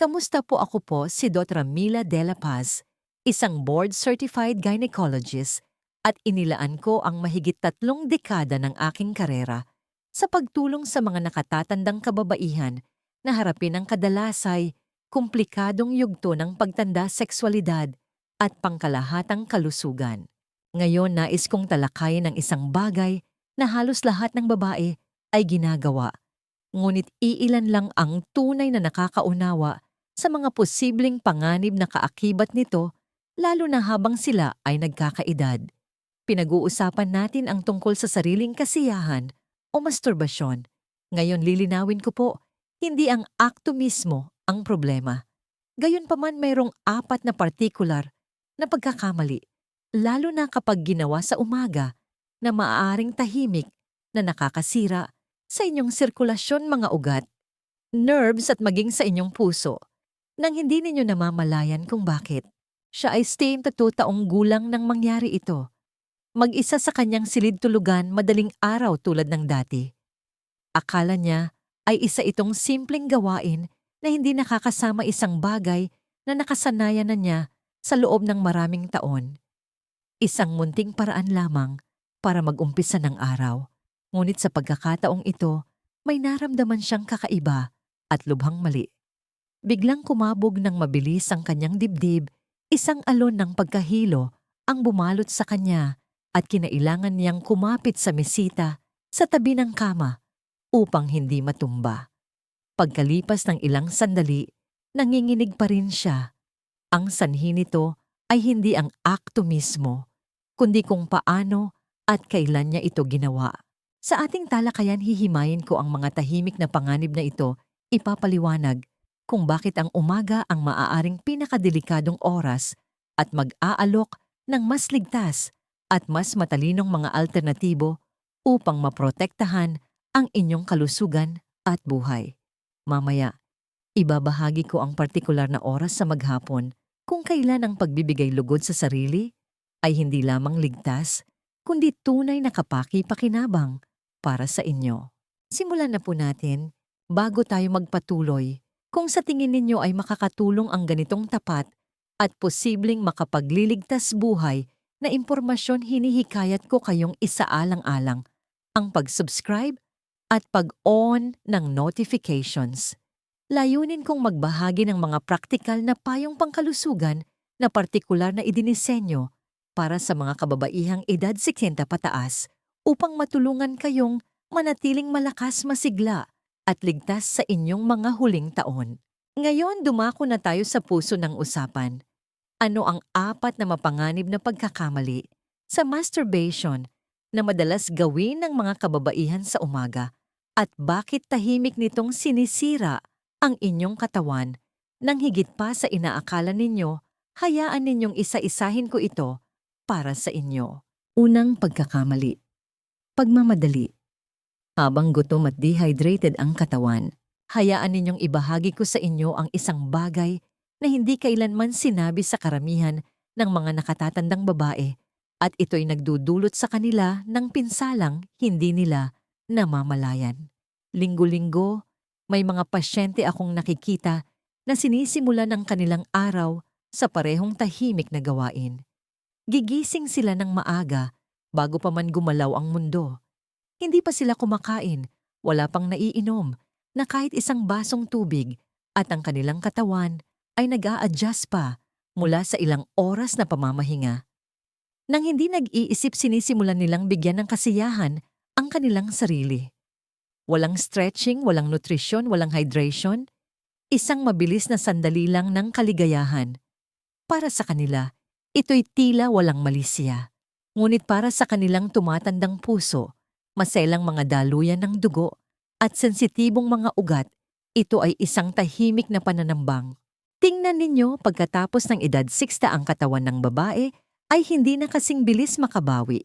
Kamusta po ako po si Dr. Mila De La Paz, isang board-certified gynecologist at inilaan ko ang mahigit tatlong dekada ng aking karera sa pagtulong sa mga nakatatandang kababaihan na harapin ang kadalasay, komplikadong yugto ng pagtanda sexualidad at pangkalahatang kalusugan. Ngayon nais kong talakayin ang isang bagay na halos lahat ng babae ay ginagawa. Ngunit iilan lang ang tunay na nakakaunawa sa mga posibleng panganib na kaakibat nito lalo na habang sila ay nagkakaedad. Pinag-uusapan natin ang tungkol sa sariling kasiyahan o masturbasyon. Ngayon lilinawin ko po, hindi ang akto mismo ang problema. Gayunpaman mayroong apat na partikular na pagkakamali, lalo na kapag ginawa sa umaga na maaaring tahimik na nakakasira sa inyong sirkulasyon mga ugat, nerves at maging sa inyong puso nang hindi ninyo namamalayan kung bakit. Siya ay staying to taong gulang nang mangyari ito. Mag-isa sa kanyang silid tulugan madaling araw tulad ng dati. Akala niya ay isa itong simpleng gawain na hindi nakakasama isang bagay na nakasanayan na niya sa loob ng maraming taon. Isang munting paraan lamang para mag-umpisa ng araw. Ngunit sa pagkakataong ito, may naramdaman siyang kakaiba at lubhang mali. Biglang kumabog ng mabilis ang kanyang dibdib, isang alon ng pagkahilo ang bumalot sa kanya at kinailangan niyang kumapit sa mesita sa tabi ng kama upang hindi matumba. Pagkalipas ng ilang sandali, nanginginig pa rin siya. Ang sanhi nito ay hindi ang akto mismo, kundi kung paano at kailan niya ito ginawa. Sa ating talakayan hihimayin ko ang mga tahimik na panganib na ito, ipapaliwanag kung bakit ang umaga ang maaaring pinakadelikadong oras at mag-aalok ng mas ligtas at mas matalinong mga alternatibo upang maprotektahan ang inyong kalusugan at buhay. Mamaya, ibabahagi ko ang partikular na oras sa maghapon kung kailan ang pagbibigay lugod sa sarili ay hindi lamang ligtas, kundi tunay na kapaki-pakinabang para sa inyo. Simulan na po natin bago tayo magpatuloy kung sa tingin ninyo ay makakatulong ang ganitong tapat at posibleng makapagliligtas buhay na impormasyon hinihikayat ko kayong isaalang-alang ang pag-subscribe at pag-on ng notifications. Layunin kong magbahagi ng mga praktikal na payong pangkalusugan na partikular na idinisenyo para sa mga kababaihang edad 60 pataas upang matulungan kayong manatiling malakas masigla at ligtas sa inyong mga huling taon. Ngayon dumako na tayo sa puso ng usapan ano ang apat na mapanganib na pagkakamali sa masturbation na madalas gawin ng mga kababaihan sa umaga at bakit tahimik nitong sinisira ang inyong katawan nang higit pa sa inaakala ninyo, hayaan ninyong isa-isahin ko ito para sa inyo. Unang pagkakamali. Pagmamadali. Habang gutom at dehydrated ang katawan, hayaan ninyong ibahagi ko sa inyo ang isang bagay na hindi kailanman sinabi sa karamihan ng mga nakatatandang babae at ito'y nagdudulot sa kanila ng pinsalang hindi nila namamalayan. Linggo-linggo, may mga pasyente akong nakikita na sinisimula ng kanilang araw sa parehong tahimik na gawain. Gigising sila ng maaga bago pa man gumalaw ang mundo. Hindi pa sila kumakain, wala pang naiinom, na kahit isang basong tubig at ang kanilang katawan ay nag a-adjust pa mula sa ilang oras na pamamahinga. Nang hindi nag-iisip sinisimulan nilang bigyan ng kasiyahan ang kanilang sarili. Walang stretching, walang nutrisyon, walang hydration, isang mabilis na sandali lang ng kaligayahan. Para sa kanila, ito'y tila walang malisya. Ngunit para sa kanilang tumatandang puso, maselang mga daluyan ng dugo at sensitibong mga ugat, ito ay isang tahimik na pananambang. Tingnan ninyo pagkatapos ng edad 60 ang katawan ng babae ay hindi na kasing bilis makabawi.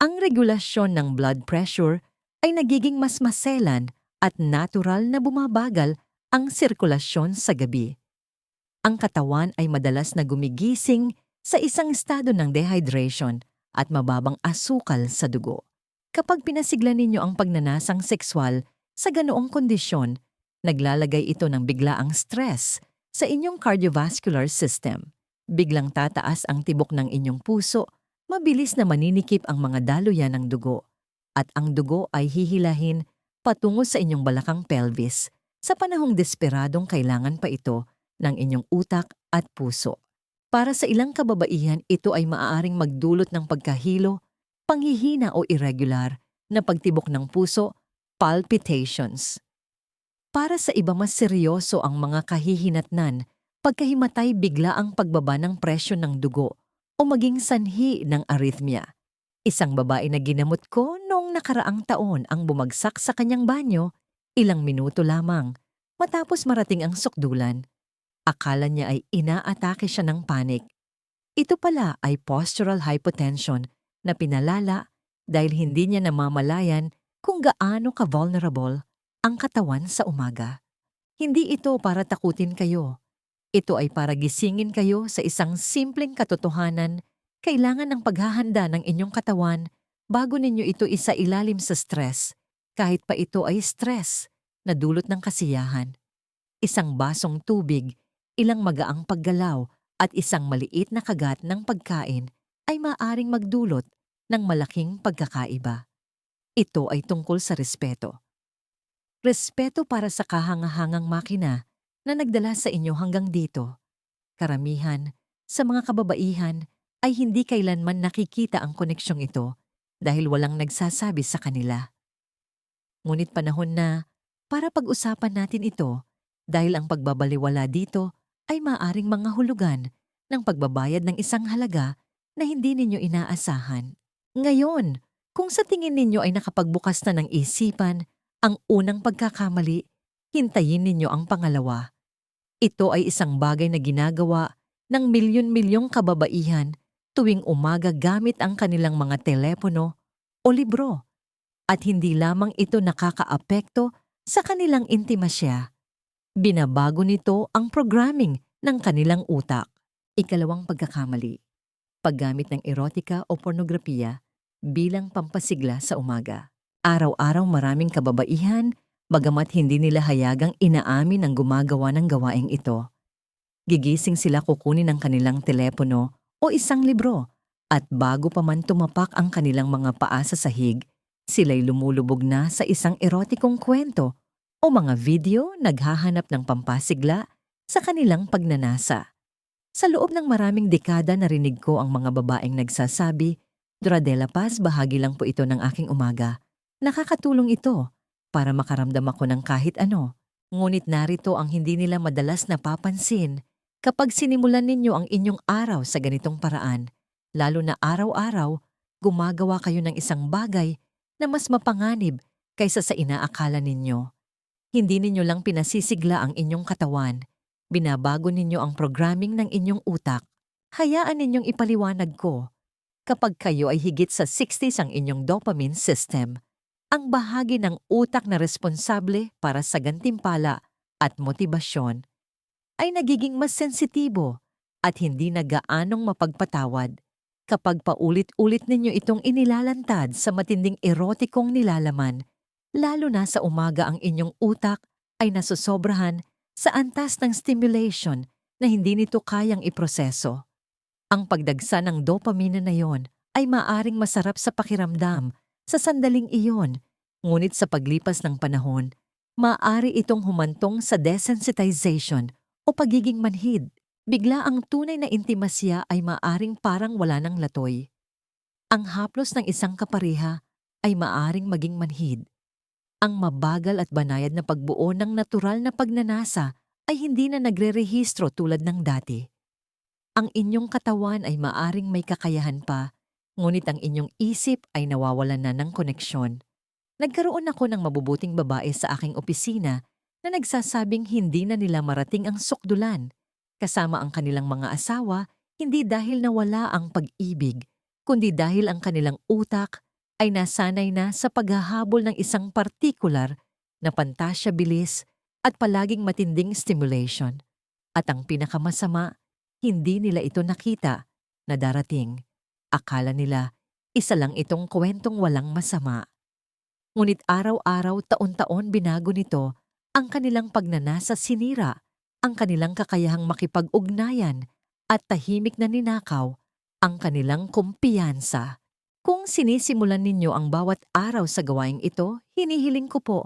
Ang regulasyon ng blood pressure ay nagiging mas maselan at natural na bumabagal ang sirkulasyon sa gabi. Ang katawan ay madalas na gumigising sa isang estado ng dehydration at mababang asukal sa dugo. Kapag pinasigla ninyo ang pagnanasang sexual sa ganoong kondisyon, naglalagay ito ng biglaang stress Sa inyong cardiovascular system, biglang tataas ang tibok ng inyong puso, mabilis na maninikip ang mga daluyan ng dugo, at ang dugo ay hihilahin patungo sa inyong balakang pelvis sa panahong desperadong kailangan pa ito ng inyong utak at puso. Para sa ilang kababaihan, ito ay maaaring magdulot ng pagkahilo, panghihina o irregular na pagtibok ng puso, palpitations. Para sa iba mas seryoso ang mga kahihinatnan, pagkahimatay bigla ang pagbaba ng presyon ng dugo o maging sanhi ng arrhythmia. Isang babae na ginamot ko noong nakaraang taon ang bumagsak sa kanyang banyo, ilang minuto lamang, matapos marating ang sukdulan. Akala niya ay inaatake siya ng panic. Ito pala ay postural hypotension na pinalala dahil hindi niya namamalayan kung gaano ka-vulnerable ang katawan sa umaga. Hindi ito para takutin kayo. Ito ay para gisingin kayo sa isang simpleng katotohanan kailangan ng paghahanda ng inyong katawan bago ninyo ito isa ilalim sa stress, kahit pa ito ay stress na dulot ng kasiyahan. Isang basong tubig ilang magaang paggalaw at isang maliit na kagat ng pagkain ay maaring magdulot ng malaking pagkakaiba. Ito ay tungkol sa respeto. Respeto para sa kahangahangang makina na nagdala sa inyo hanggang dito. Karamihan sa mga kababaihan ay hindi kailanman nakikita ang koneksyong ito dahil walang nagsasabi sa kanila. Ngunit panahon na para pag-usapan natin ito dahil ang pagbabaliwala dito ay maaring mga hulugan ng pagbabayad ng isang halaga na hindi ninyo inaasahan. Ngayon, kung sa tingin ninyo ay nakapagbukas na ng isipan ang unang pagkakamali, hintayin ninyo ang pangalawa. Ito ay isang bagay na ginagawa ng milyon-milyong kababaihan tuwing umaga gamit ang kanilang mga telepono o libro. At hindi lamang ito nakakaapekto sa kanilang intimasya. Binabago nito ang programming ng kanilang utak. Ikalawang pagkakamali. Paggamit ng erotika o pornografiya bilang pampasigla sa umaga. Araw-araw maraming kababaihan, bagamat hindi nila hayagang inaamin ang gumagawa ng gawaing ito. Gigising sila kukunin ang kanilang telepono o isang libro at bago pa man tumapak ang kanilang mga paa sa sahig, sila'y lumulubog na sa isang erotikong kwento o mga video naghahanap ng pampasigla sa kanilang pagnanasa. Sa loob ng maraming dekada narinig ko ang mga babaeng nagsasabi, Duradela Paz, bahagi lang po ito ng aking umaga. Nakakatulong ito para makaramdam ako ng kahit ano. Ngunit narito ang hindi nila madalas napapansin kapag sinimulan ninyo ang inyong araw sa ganitong paraan, lalo na araw-araw, gumagawa kayo ng isang bagay na mas mapanganib kaysa sa inaakala ninyo. Hindi ninyo lang pinasisigla ang inyong katawan, binabago ninyo ang programming ng inyong utak. Hayaan ninyong ipaliwanag ko. Kapag kayo ay higit sa 60s ang inyong dopamine system, ang bahagi ng utak na responsable para sa gantimpala at motibasyon ay nagiging mas sensitibo at hindi na gaanong mapagpatawad kapag paulit-ulit ninyo itong inilalantad sa matinding erotikong nilalaman, lalo na sa umaga ang inyong utak ay nasusobrahan sa antas ng stimulation na hindi nito kayang iproseso. Ang pagdagsa ng dopamine na yon ay maaring masarap sa pakiramdam sa sandaling iyon, ngunit sa paglipas ng panahon, maaari itong humantong sa desensitization o pagiging manhid. Bigla ang tunay na intimasya ay maaring parang wala ng latoy. Ang haplos ng isang kapareha ay maaring maging manhid. Ang mabagal at banayad na pagbuo ng natural na pagnanasa ay hindi na nagre-rehistro tulad ng dati. Ang inyong katawan ay maaring may kakayahan pa ngunit ang inyong isip ay nawawalan na ng koneksyon. Nagkaroon ako ng mabubuting babae sa aking opisina na nagsasabing hindi na nila marating ang sukdulan, kasama ang kanilang mga asawa, hindi dahil nawala ang pag-ibig, kundi dahil ang kanilang utak ay nasanay na sa paghahabol ng isang partikular na pantasya bilis at palaging matinding stimulation. At ang pinakamasama, hindi nila ito nakita na darating Akala nila, isa lang itong kwentong walang masama. Ngunit araw-araw taon-taon binago nito ang kanilang pagnanasa sinira ang kanilang kakayahang makipag-ugnayan at tahimik na ninakaw ang kanilang kumpiyansa. Kung sinisimulan ninyo ang bawat araw sa gawaing ito, hinihiling ko po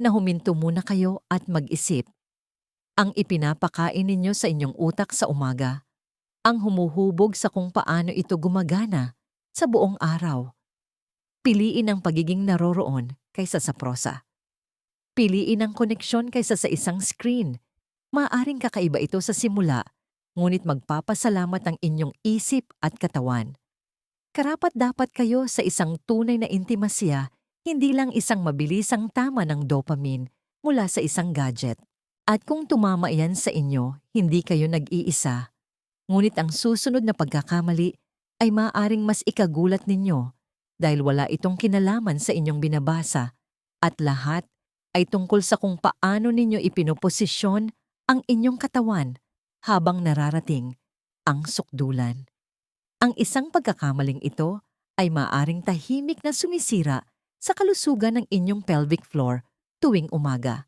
na huminto muna kayo at mag-isip. Ang ipinapakain ninyo sa inyong utak sa umaga, ang humuhubog sa kung paano ito gumagana sa buong araw. Piliin ang pagiging naroroon kaysa sa prosa. Piliin ang koneksyon kaysa sa isang screen. Maaring kakaiba ito sa simula, ngunit magpapasalamat ang inyong isip at katawan. Karapat dapat kayo sa isang tunay na intimasya, hindi lang isang mabilisang tama ng dopamine mula sa isang gadget. At kung tumama yan sa inyo, hindi kayo nag-iisa. Ngunit ang susunod na pagkakamali ay maaring mas ikagulat ninyo dahil wala itong kinalaman sa inyong binabasa at lahat ay tungkol sa kung paano ninyo ipinoposisyon ang inyong katawan habang nararating ang sukdulan. Ang isang pagkakamaling ito ay maaring tahimik na sumisira sa kalusugan ng inyong pelvic floor tuwing umaga.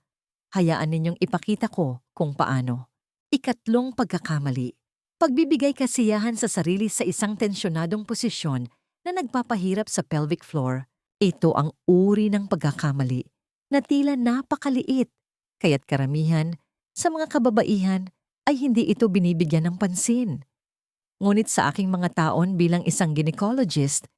Hayaan ninyong ipakita ko kung paano. Ikatlong pagkakamali. Pagbibigay kasiyahan sa sarili sa isang tensyonadong posisyon na nagpapahirap sa pelvic floor. Ito ang uri ng pagkakamali na tila napakaliit, kaya't karamihan sa mga kababaihan ay hindi ito binibigyan ng pansin. Ngunit sa aking mga taon bilang isang gynecologist,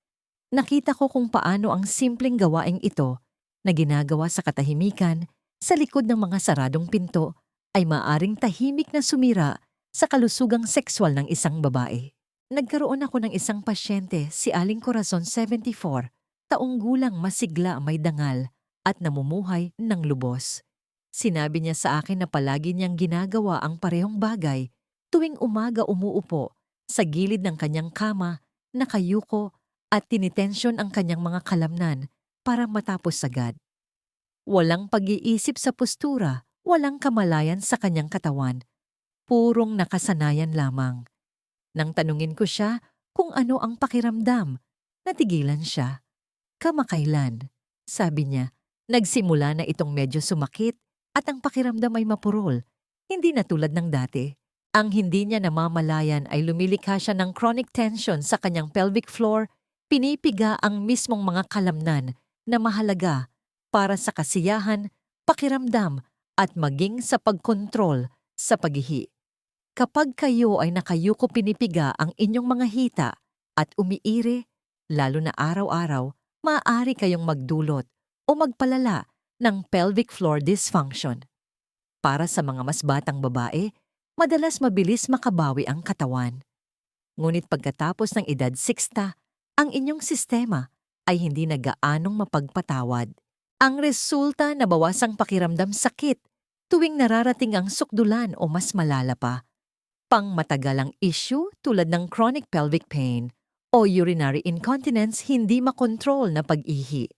nakita ko kung paano ang simpleng gawaing ito na ginagawa sa katahimikan sa likod ng mga saradong pinto ay maaring tahimik na sumira sa kalusugang sexual ng isang babae. Nagkaroon ako ng isang pasyente, si Aling Corazon 74, taong gulang masigla may dangal at namumuhay ng lubos. Sinabi niya sa akin na palagi niyang ginagawa ang parehong bagay tuwing umaga umuupo sa gilid ng kanyang kama, nakayuko at tinitensyon ang kanyang mga kalamnan para matapos agad. Walang pag-iisip sa postura, walang kamalayan sa kanyang katawan. Purong nakasanayan lamang. Nang tanungin ko siya kung ano ang pakiramdam, natigilan siya. Kamakailan, sabi niya, nagsimula na itong medyo sumakit at ang pakiramdam ay mapurol, hindi na tulad ng dati. Ang hindi niya namamalayan ay lumilikha siya ng chronic tension sa kanyang pelvic floor, pinipiga ang mismong mga kalamnan na mahalaga para sa kasiyahan, pakiramdam at maging sa pagkontrol sa paghihi. Kapag kayo ay nakayuko pinipiga ang inyong mga hita at umiire, lalo na araw-araw, maaari kayong magdulot o magpalala ng pelvic floor dysfunction. Para sa mga mas batang babae, madalas mabilis makabawi ang katawan. Ngunit pagkatapos ng edad 60, ang inyong sistema ay hindi na gaanong mapagpatawad. Ang resulta na bawasang pakiramdam sakit tuwing nararating ang sukdulan o mas malala pa. Pangmatagalang issue tulad ng chronic pelvic pain o urinary incontinence hindi makontrol na pag-ihi.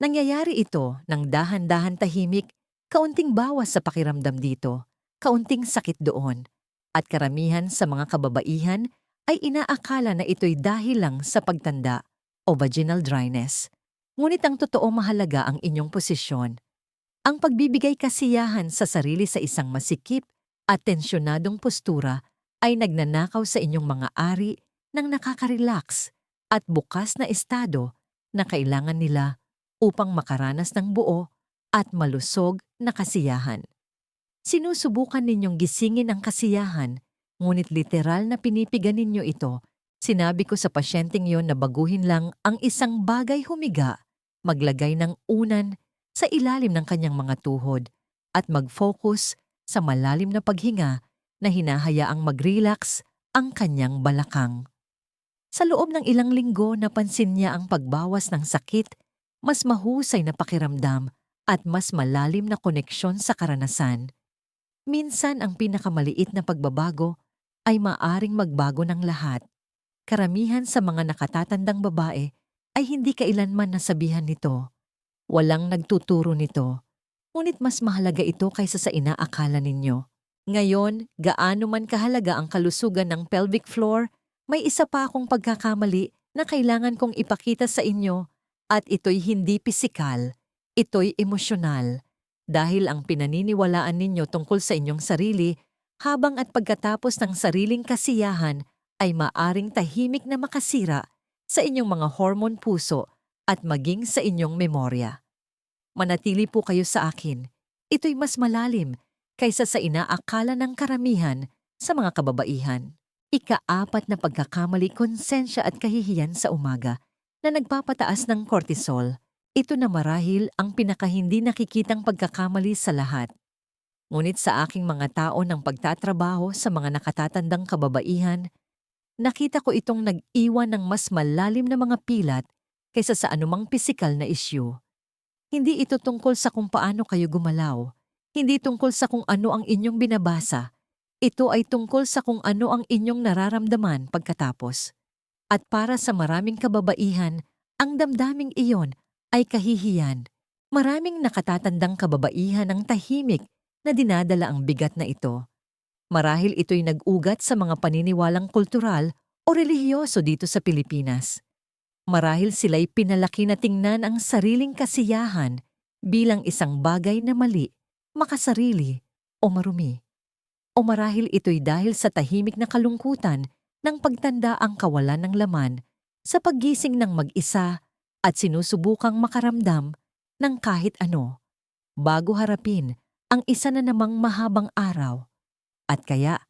Nangyayari ito ng dahan-dahan tahimik, kaunting bawas sa pakiramdam dito, kaunting sakit doon, at karamihan sa mga kababaihan ay inaakala na ito'y dahil lang sa pagtanda o vaginal dryness. Ngunit ang totoo mahalaga ang inyong posisyon. Ang pagbibigay kasiyahan sa sarili sa isang masikip at tensyonadong postura ay nagnanakaw sa inyong mga ari ng nakaka-relax at bukas na estado na kailangan nila upang makaranas ng buo at malusog na kasiyahan. Sinusubukan ninyong gisingin ang kasiyahan, ngunit literal na pinipigan ninyo ito. Sinabi ko sa pasyenteng yon na baguhin lang ang isang bagay humiga, maglagay ng unan sa ilalim ng kanyang mga tuhod at mag-focus sa malalim na paghinga na hinahayaang mag-relax ang kanyang balakang. Sa loob ng ilang linggo napansin niya ang pagbawas ng sakit mas mahusay na pakiramdam at mas malalim na koneksyon sa karanasan. Minsan ang pinakamaliit na pagbabago ay maaring magbago ng lahat. Karamihan sa mga nakatatandang babae ay hindi kailanman nasabihan nito. Walang nagtuturo nito. Ngunit mas mahalaga ito kaysa sa inaakala ninyo. Ngayon, gaano man kahalaga ang kalusugan ng pelvic floor, may isa pa akong pagkakamali na kailangan kong ipakita sa inyo at ito'y hindi pisikal, ito'y emosyonal. Dahil ang pinaniniwalaan ninyo tungkol sa inyong sarili habang at pagkatapos ng sariling kasiyahan ay maaring tahimik na makasira sa inyong mga hormone puso at maging sa inyong memorya. Manatili po kayo sa akin. Ito'y mas malalim kaysa sa inaakala ng karamihan sa mga kababaihan. Ikaapat na pagkakamali konsensya at kahihiyan sa umaga na nagpapataas ng cortisol. Ito na marahil ang pinakahindi nakikitang pagkakamali sa lahat. Ngunit sa aking mga tao ng pagtatrabaho sa mga nakatatandang kababaihan, nakita ko itong nag-iwan ng mas malalim na mga pilat kaysa sa anumang pisikal na isyu. Hindi ito tungkol sa kung paano kayo gumalaw, hindi tungkol sa kung ano ang inyong binabasa, ito ay tungkol sa kung ano ang inyong nararamdaman pagkatapos. At para sa maraming kababaihan, ang damdaming iyon ay kahihiyan. Maraming nakatatandang kababaihan ang tahimik na dinadala ang bigat na ito. Marahil ito'y nag-ugat sa mga paniniwalang kultural o relihiyoso dito sa Pilipinas. Marahil sila'y pinalaki na tingnan ang sariling kasiyahan bilang isang bagay na mali, makasarili o marumi. O marahil ito'y dahil sa tahimik na kalungkutan ng pagtanda ang kawalan ng laman sa paggising ng mag-isa at sinusubukang makaramdam ng kahit ano bago harapin ang isa na namang mahabang araw. At kaya,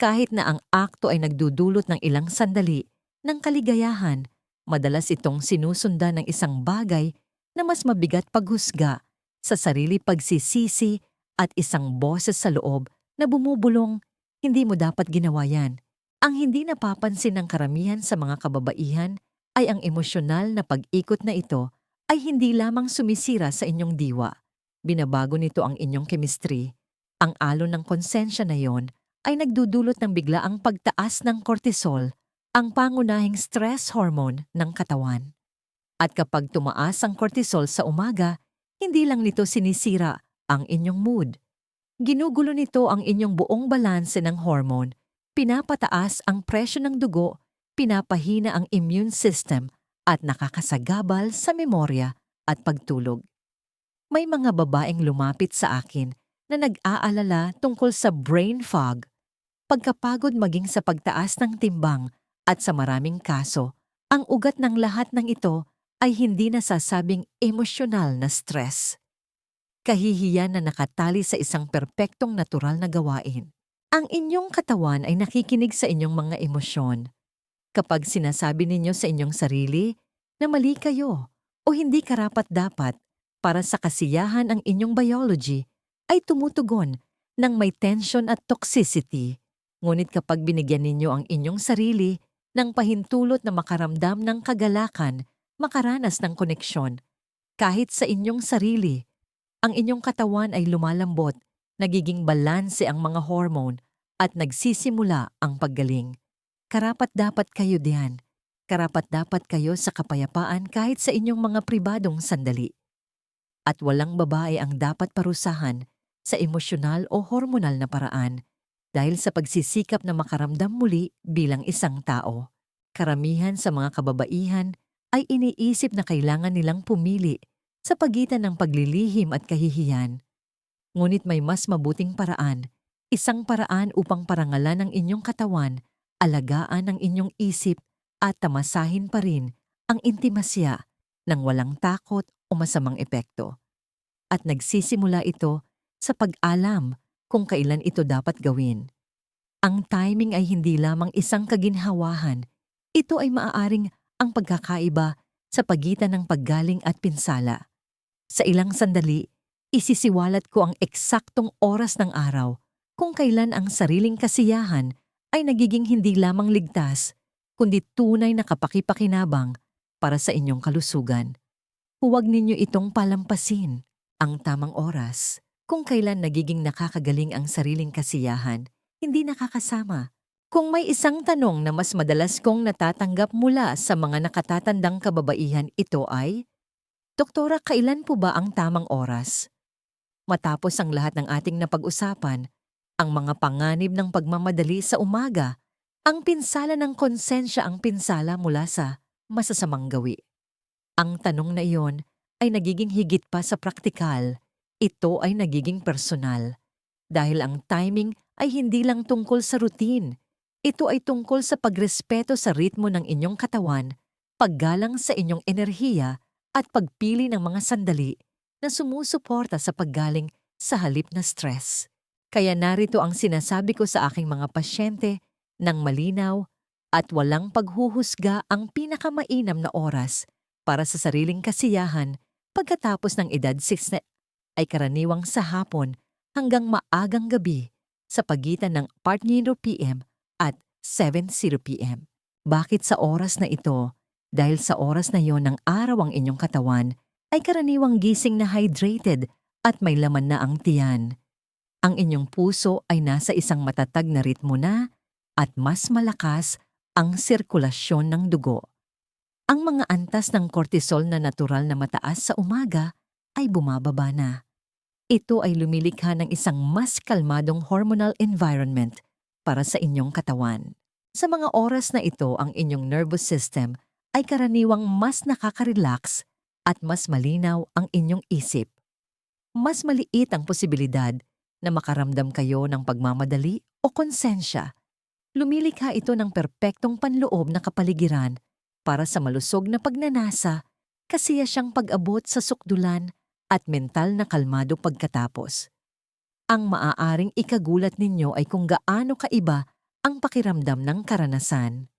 kahit na ang akto ay nagdudulot ng ilang sandali ng kaligayahan, madalas itong sinusundan ng isang bagay na mas mabigat paghusga sa sarili pagsisisi at isang boses sa loob na bumubulong, hindi mo dapat ginawa yan. Ang hindi napapansin ng karamihan sa mga kababaihan ay ang emosyonal na pag-ikot na ito ay hindi lamang sumisira sa inyong diwa. Binabago nito ang inyong chemistry. Ang alon ng konsensya na yon ay nagdudulot ng biglaang pagtaas ng cortisol ang pangunahing stress hormone ng katawan. At kapag tumaas ang cortisol sa umaga, hindi lang nito sinisira ang inyong mood. Ginugulo nito ang inyong buong balanse ng hormone, pinapataas ang presyo ng dugo, pinapahina ang immune system at nakakasagabal sa memorya at pagtulog. May mga babaeng lumapit sa akin na nag-aalala tungkol sa brain fog, pagkapagod maging sa pagtaas ng timbang at sa maraming kaso, ang ugat ng lahat ng ito ay hindi nasasabing emosyonal na stress. Kahihiyan na nakatali sa isang perpektong natural na gawain. Ang inyong katawan ay nakikinig sa inyong mga emosyon. Kapag sinasabi ninyo sa inyong sarili na mali kayo o hindi karapat-dapat para sa kasiyahan ang inyong biology, ay tumutugon ng may tension at toxicity. Ngunit kapag binigyan ninyo ang inyong sarili ng pahintulot na makaramdam ng kagalakan, makaranas ng koneksyon. Kahit sa inyong sarili, ang inyong katawan ay lumalambot, nagiging balanse ang mga hormone at nagsisimula ang paggaling. Karapat dapat kayo diyan. Karapat dapat kayo sa kapayapaan kahit sa inyong mga pribadong sandali. At walang babae ang dapat parusahan sa emosyonal o hormonal na paraan dahil sa pagsisikap na makaramdam muli bilang isang tao. Karamihan sa mga kababaihan ay iniisip na kailangan nilang pumili sa pagitan ng paglilihim at kahihiyan. Ngunit may mas mabuting paraan, isang paraan upang parangalan ang inyong katawan, alagaan ang inyong isip at tamasahin pa rin ang intimasya ng walang takot o masamang epekto. At nagsisimula ito sa pag-alam kung kailan ito dapat gawin. Ang timing ay hindi lamang isang kaginhawahan, ito ay maaaring ang pagkakaiba sa pagitan ng paggaling at pinsala. Sa ilang sandali, isisiwalat ko ang eksaktong oras ng araw kung kailan ang sariling kasiyahan ay nagiging hindi lamang ligtas, kundi tunay na kapakipakinabang para sa inyong kalusugan. Huwag ninyo itong palampasin ang tamang oras kung kailan nagiging nakakagaling ang sariling kasiyahan, hindi nakakasama. Kung may isang tanong na mas madalas kong natatanggap mula sa mga nakatatandang kababaihan ito ay, Doktora, kailan po ba ang tamang oras? Matapos ang lahat ng ating napag-usapan, ang mga panganib ng pagmamadali sa umaga, ang pinsala ng konsensya ang pinsala mula sa masasamang gawi. Ang tanong na iyon ay nagiging higit pa sa praktikal ito ay nagiging personal dahil ang timing ay hindi lang tungkol sa routine. Ito ay tungkol sa pagrespeto sa ritmo ng inyong katawan, paggalang sa inyong enerhiya at pagpili ng mga sandali na sumusuporta sa paggaling sa halip na stress. Kaya narito ang sinasabi ko sa aking mga pasyente ng malinaw at walang paghuhusga ang pinakamainam na oras para sa sariling kasiyahan pagkatapos ng edad 6 na ay karaniwang sa hapon hanggang maagang gabi sa pagitan ng 4.00 p.m. at 7.00 p.m. Bakit sa oras na ito? Dahil sa oras na yon ng araw ang inyong katawan ay karaniwang gising na hydrated at may laman na ang tiyan. Ang inyong puso ay nasa isang matatag na ritmo na at mas malakas ang sirkulasyon ng dugo. Ang mga antas ng cortisol na natural na mataas sa umaga ay bumababa na. Ito ay lumilikha ng isang mas kalmadong hormonal environment para sa inyong katawan. Sa mga oras na ito, ang inyong nervous system ay karaniwang mas nakaka-relax at mas malinaw ang inyong isip. Mas maliit ang posibilidad na makaramdam kayo ng pagmamadali o konsensya. Lumilikha ito ng perpektong panloob na kapaligiran para sa malusog na pagnanasa, kasiya siyang pag-abot sa sukdulan at mental na kalmado pagkatapos. Ang maaaring ikagulat ninyo ay kung gaano kaiba ang pakiramdam ng karanasan.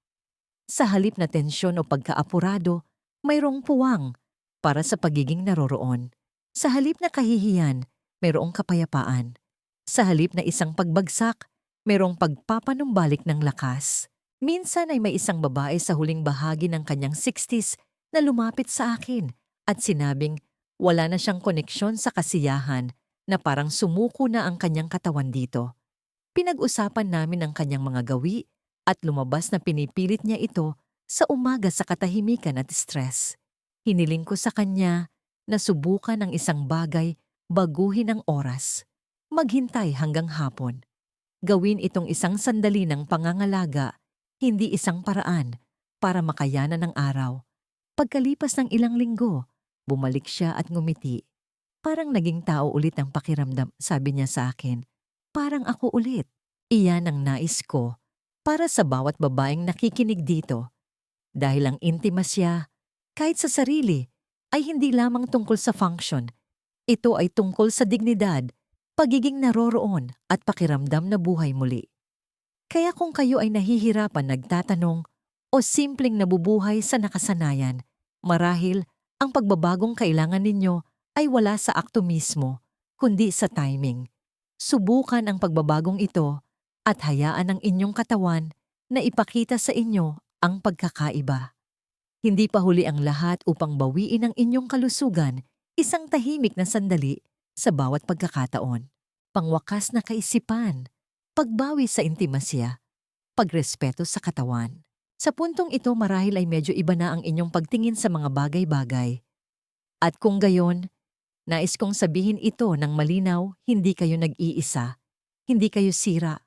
Sa halip na tensyon o pagkaapurado, mayroong puwang para sa pagiging naroroon. Sa halip na kahihiyan, mayroong kapayapaan. Sa halip na isang pagbagsak, mayroong pagpapanumbalik ng lakas. Minsan ay may isang babae sa huling bahagi ng kanyang 60s na lumapit sa akin at sinabing wala na siyang koneksyon sa kasiyahan na parang sumuko na ang kanyang katawan dito. Pinag-usapan namin ang kanyang mga gawi at lumabas na pinipilit niya ito sa umaga sa katahimikan at stress. Hiniling ko sa kanya na subukan ang isang bagay baguhin ang oras. Maghintay hanggang hapon. Gawin itong isang sandali ng pangangalaga, hindi isang paraan para makayanan ng araw. Pagkalipas ng ilang linggo, Bumalik siya at ngumiti. Parang naging tao ulit ang pakiramdam, sabi niya sa akin. Parang ako ulit. Iyan ang nais ko para sa bawat babaeng nakikinig dito. Dahil ang intimasya, kahit sa sarili, ay hindi lamang tungkol sa function. Ito ay tungkol sa dignidad, pagiging naroroon at pakiramdam na buhay muli. Kaya kung kayo ay nahihirapan nagtatanong o simpleng nabubuhay sa nakasanayan, marahil ang pagbabagong kailangan ninyo ay wala sa akto mismo, kundi sa timing. Subukan ang pagbabagong ito at hayaan ang inyong katawan na ipakita sa inyo ang pagkakaiba. Hindi pa huli ang lahat upang bawiin ang inyong kalusugan isang tahimik na sandali sa bawat pagkakataon. Pangwakas na kaisipan, pagbawi sa intimasya, pagrespeto sa katawan. Sa puntong ito marahil ay medyo iba na ang inyong pagtingin sa mga bagay-bagay. At kung gayon, nais kong sabihin ito ng malinaw, hindi kayo nag-iisa, hindi kayo sira.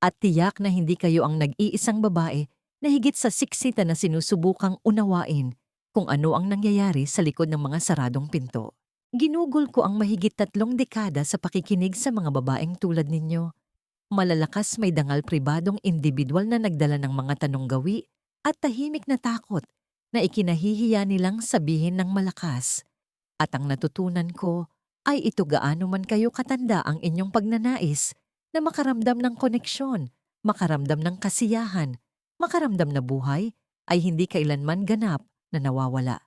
At tiyak na hindi kayo ang nag-iisang babae na higit sa siksita na sinusubukang unawain kung ano ang nangyayari sa likod ng mga saradong pinto. Ginugol ko ang mahigit tatlong dekada sa pakikinig sa mga babaeng tulad ninyo malalakas may dangal pribadong individual na nagdala ng mga tanong gawi at tahimik na takot na ikinahihiya nilang sabihin ng malakas. At ang natutunan ko ay ito gaano man kayo katanda ang inyong pagnanais na makaramdam ng koneksyon, makaramdam ng kasiyahan, makaramdam na buhay ay hindi kailanman ganap na nawawala.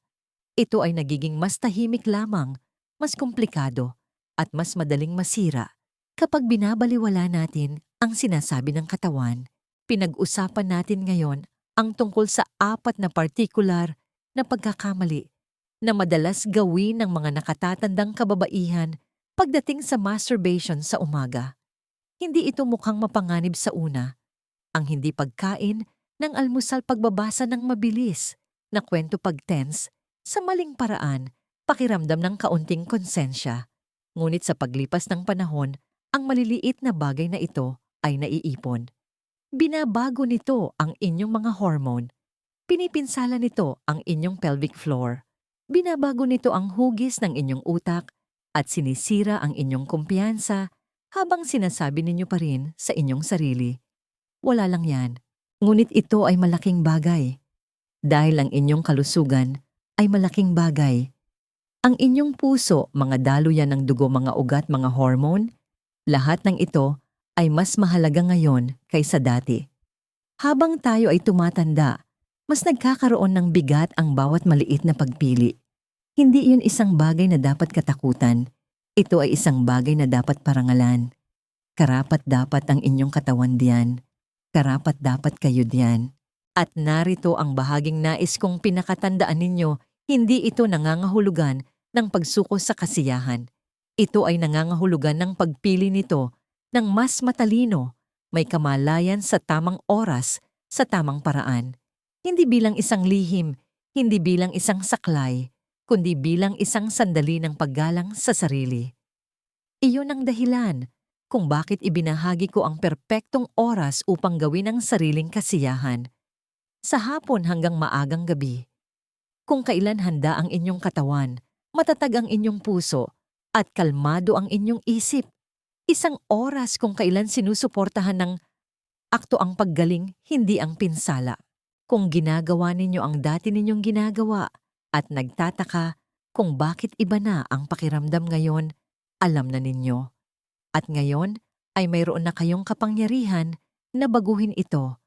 Ito ay nagiging mas tahimik lamang, mas komplikado, at mas madaling masira Kapag binabaliwala natin ang sinasabi ng katawan, pinag-usapan natin ngayon ang tungkol sa apat na partikular na pagkakamali na madalas gawin ng mga nakatatandang kababaihan pagdating sa masturbation sa umaga. Hindi ito mukhang mapanganib sa una. Ang hindi pagkain ng almusal pagbabasa ng mabilis na kwento pag-tense sa maling paraan, pakiramdam ng kaunting konsensya. Ngunit sa paglipas ng panahon, ang maliliit na bagay na ito ay naiipon. Binabago nito ang inyong mga hormone. Pinipinsala nito ang inyong pelvic floor. Binabago nito ang hugis ng inyong utak at sinisira ang inyong kumpiyansa habang sinasabi ninyo pa rin sa inyong sarili, wala lang yan. Ngunit ito ay malaking bagay. Dahil ang inyong kalusugan ay malaking bagay. Ang inyong puso, mga daluyan ng dugo, mga ugat, mga hormone, lahat ng ito ay mas mahalaga ngayon kaysa dati. Habang tayo ay tumatanda, mas nagkakaroon ng bigat ang bawat maliit na pagpili. Hindi yun isang bagay na dapat katakutan. Ito ay isang bagay na dapat parangalan. Karapat dapat ang inyong katawan diyan. Karapat dapat kayo diyan. At narito ang bahaging nais kong pinakatandaan ninyo, hindi ito nangangahulugan ng pagsuko sa kasiyahan. Ito ay nangangahulugan ng pagpili nito ng mas matalino, may kamalayan sa tamang oras, sa tamang paraan. Hindi bilang isang lihim, hindi bilang isang saklay, kundi bilang isang sandali ng paggalang sa sarili. Iyon ang dahilan kung bakit ibinahagi ko ang perpektong oras upang gawin ang sariling kasiyahan. Sa hapon hanggang maagang gabi. Kung kailan handa ang inyong katawan, matatag ang inyong puso, at kalmado ang inyong isip. Isang oras kung kailan sinusuportahan ng akto ang paggaling, hindi ang pinsala. Kung ginagawa ninyo ang dati ninyong ginagawa at nagtataka kung bakit iba na ang pakiramdam ngayon, alam na ninyo. At ngayon ay mayroon na kayong kapangyarihan na baguhin ito.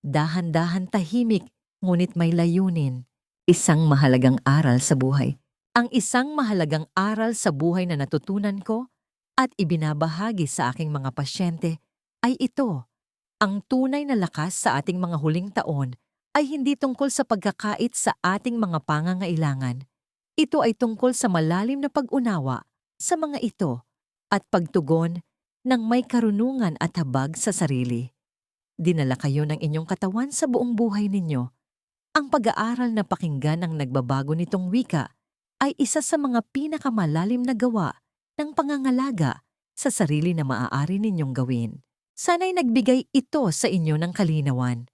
Dahan-dahan tahimik, ngunit may layunin. Isang mahalagang aral sa buhay. Ang isang mahalagang aral sa buhay na natutunan ko at ibinabahagi sa aking mga pasyente ay ito. Ang tunay na lakas sa ating mga huling taon ay hindi tungkol sa pagkakait sa ating mga pangangailangan. Ito ay tungkol sa malalim na pag-unawa sa mga ito at pagtugon ng may karunungan at habag sa sarili. Dinala kayo ng inyong katawan sa buong buhay ninyo. Ang pag-aaral na pakinggan ang nagbabago nitong wika ay isa sa mga pinakamalalim na gawa ng pangangalaga sa sarili na maaari ninyong gawin. Sana'y nagbigay ito sa inyo ng kalinawan.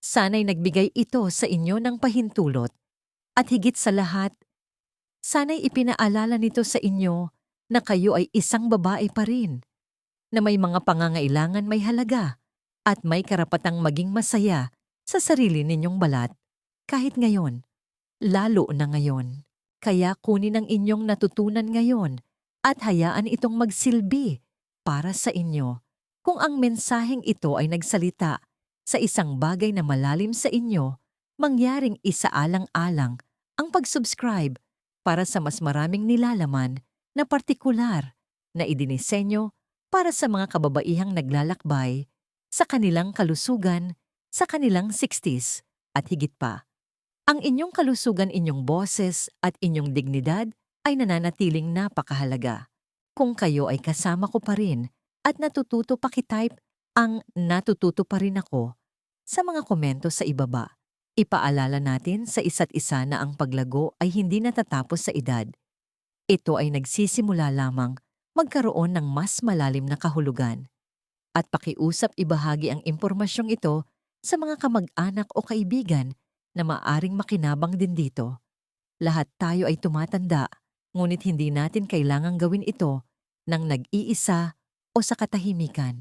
Sana'y nagbigay ito sa inyo ng pahintulot. At higit sa lahat, sana'y ipinaalala nito sa inyo na kayo ay isang babae pa rin, na may mga pangangailangan may halaga at may karapatang maging masaya sa sarili ninyong balat. Kahit ngayon, lalo na ngayon. Kaya kunin ang inyong natutunan ngayon at hayaan itong magsilbi para sa inyo. Kung ang mensaheng ito ay nagsalita sa isang bagay na malalim sa inyo, mangyaring isaalang-alang ang pag-subscribe para sa mas maraming nilalaman na partikular na idinisenyo para sa mga kababaihang naglalakbay sa kanilang kalusugan, sa kanilang 60s at higit pa. Ang inyong kalusugan, inyong boses at inyong dignidad ay nananatiling napakahalaga. Kung kayo ay kasama ko pa rin at natututo pakitype ang natututo pa rin ako sa mga komento sa ibaba. Ipaalala natin sa isa't isa na ang paglago ay hindi natatapos sa edad. Ito ay nagsisimula lamang magkaroon ng mas malalim na kahulugan. At pakiusap ibahagi ang impormasyong ito sa mga kamag-anak o kaibigan na maaring makinabang din dito. Lahat tayo ay tumatanda, ngunit hindi natin kailangang gawin ito ng nag-iisa o sa katahimikan.